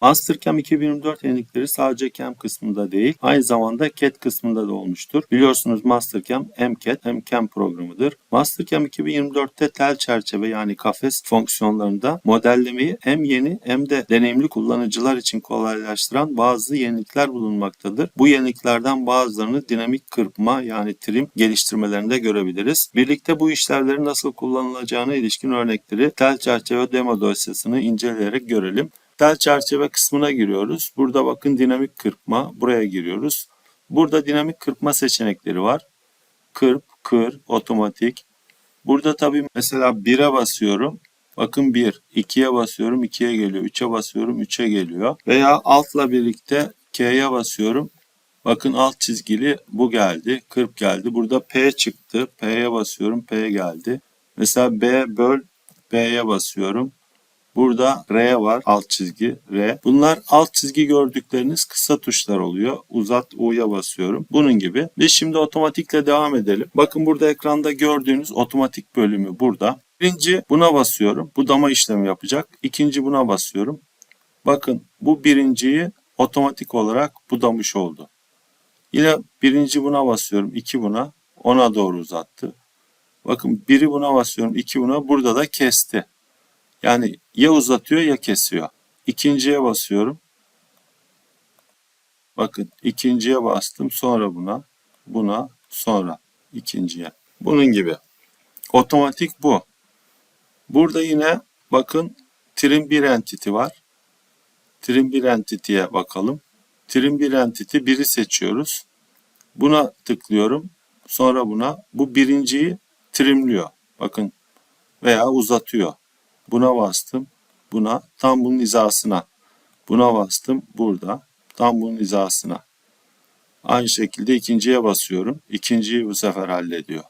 Mastercam 2024 yenilikleri sadece CAM kısmında değil, aynı zamanda CAD kısmında da olmuştur. Biliyorsunuz Mastercam hem CAD hem CAM programıdır. Mastercam 2024'te tel çerçeve yani kafes fonksiyonlarında modellemeyi hem yeni hem de deneyimli kullanıcılar için kolaylaştıran bazı yenilikler bulunmaktadır. Bu yeniliklerden bazılarını dinamik kırpma yani trim geliştirmelerinde görebiliriz. Birlikte bu işlevlerin nasıl kullanılacağına ilişkin örnekleri tel çerçeve demo dosyasını inceleyerek görelim. Tel çerçeve kısmına giriyoruz. Burada bakın dinamik kırpma. Buraya giriyoruz. Burada dinamik kırpma seçenekleri var. Kırp, kır, otomatik. Burada tabii mesela 1'e basıyorum. Bakın 1. 2'ye basıyorum 2'ye geliyor. 3'e basıyorum 3'e geliyor. Veya altla birlikte K'ye basıyorum. Bakın alt çizgili bu geldi. Kırp geldi. Burada P çıktı. P'ye basıyorum. P geldi. Mesela B böl B'ye basıyorum. Burada R var alt çizgi R. Bunlar alt çizgi gördükleriniz kısa tuşlar oluyor. Uzat U'ya basıyorum. Bunun gibi. Biz şimdi otomatikle devam edelim. Bakın burada ekranda gördüğünüz otomatik bölümü burada. Birinci buna basıyorum. Budama işlemi yapacak. İkinci buna basıyorum. Bakın bu birinciyi otomatik olarak budamış oldu. Yine birinci buna basıyorum. iki buna. Ona doğru uzattı. Bakın biri buna basıyorum. iki buna. Burada da kesti. Yani ya uzatıyor ya kesiyor. İkinciye basıyorum. Bakın ikinciye bastım sonra buna, buna, sonra ikinciye. Bunun gibi. Otomatik bu. Burada yine bakın trim bir entity var. Trim bir entity'ye bakalım. Trim bir entity biri seçiyoruz. Buna tıklıyorum. Sonra buna. Bu birinciyi trimliyor. Bakın veya uzatıyor. Buna bastım. Buna tam bunun hizasına. Buna bastım. Burada. Tam bunun hizasına. Aynı şekilde ikinciye basıyorum. İkinciyi bu sefer hallediyor.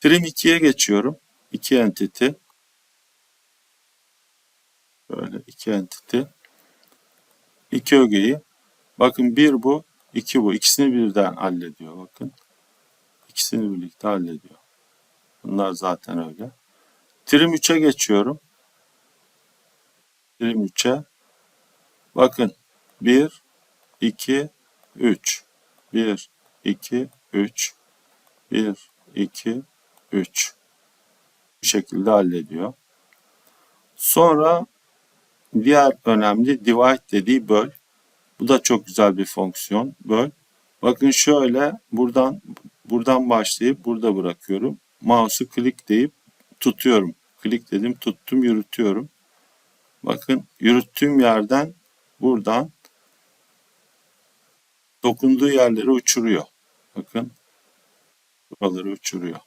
Trim 2'ye geçiyorum. 2 entity. Böyle 2 entity. 2 ögeyi. Bakın bir bu, iki bu. İkisini birden hallediyor. Bakın. İkisini birlikte hallediyor. Bunlar zaten öyle. Trim 3'e geçiyorum. Trim 3'e. Bakın 1, 2, 3. 1, 2, 3. 1, 2, 3. Bu şekilde hallediyor. Sonra diğer önemli divide dediği böl. Bu da çok güzel bir fonksiyon. Böl. Bakın şöyle buradan buradan başlayıp burada bırakıyorum. Mouse'u klik deyip tutuyorum. Klik dedim tuttum yürütüyorum. Bakın yürüttüğüm yerden buradan dokunduğu yerleri uçuruyor. Bakın buraları uçuruyor.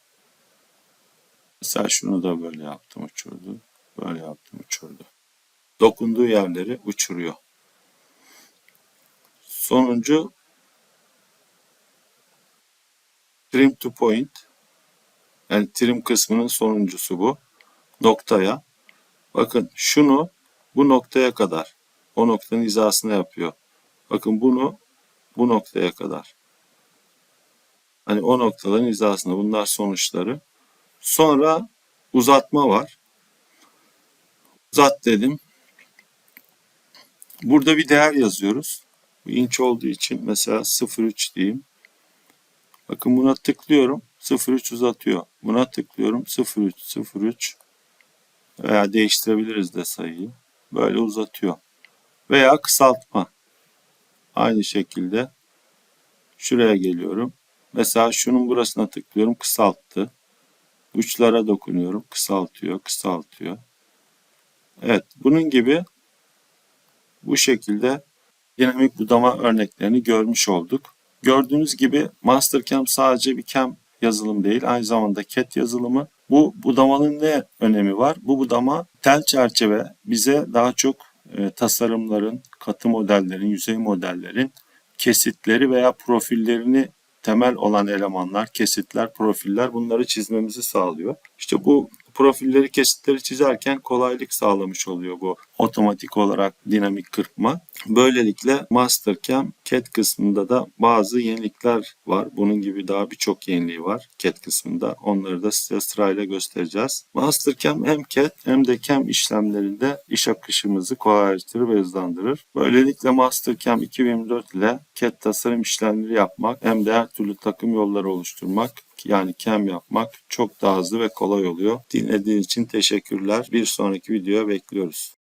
Mesela şunu da böyle yaptım uçurdu. Böyle yaptım uçurdu. Dokunduğu yerleri uçuruyor. Sonuncu trim to point. Yani trim kısmının sonuncusu bu. Noktaya. Bakın şunu bu noktaya kadar. O noktanın hizasına yapıyor. Bakın bunu bu noktaya kadar. Hani o noktaların hizasında. Bunlar sonuçları. Sonra uzatma var. Uzat dedim. Burada bir değer yazıyoruz. Bu inç olduğu için mesela 0.3 diyeyim. Bakın buna tıklıyorum. 0.3 uzatıyor. Buna tıklıyorum. 0.3 0.3 veya değiştirebiliriz de sayıyı. Böyle uzatıyor. Veya kısaltma. Aynı şekilde şuraya geliyorum. Mesela şunun burasına tıklıyorum. Kısalttı. Uçlara dokunuyorum. Kısaltıyor. Kısaltıyor. Evet. Bunun gibi bu şekilde dinamik budama örneklerini görmüş olduk. Gördüğünüz gibi Mastercam sadece bir cam yazılım değil, aynı zamanda CAD yazılımı. Bu budamanın ne önemi var? Bu budama tel çerçeve bize daha çok e, tasarımların, katı modellerin, yüzey modellerin kesitleri veya profillerini temel olan elemanlar, kesitler, profiller bunları çizmemizi sağlıyor. İşte bu profilleri kesitleri çizerken kolaylık sağlamış oluyor bu otomatik olarak dinamik kırpma. Böylelikle Mastercam CAD kısmında da bazı yenilikler var. Bunun gibi daha birçok yeniliği var CAD kısmında. Onları da size sırayla göstereceğiz. Mastercam hem CAD hem de CAM işlemlerinde iş akışımızı kolaylaştırır ve hızlandırır. Böylelikle Mastercam 2024 ile CAD tasarım işlemleri yapmak hem de her türlü takım yolları oluşturmak yani CAM yapmak çok daha hızlı ve kolay oluyor. Dinlediğiniz için teşekkürler. Bir sonraki videoya bekliyoruz.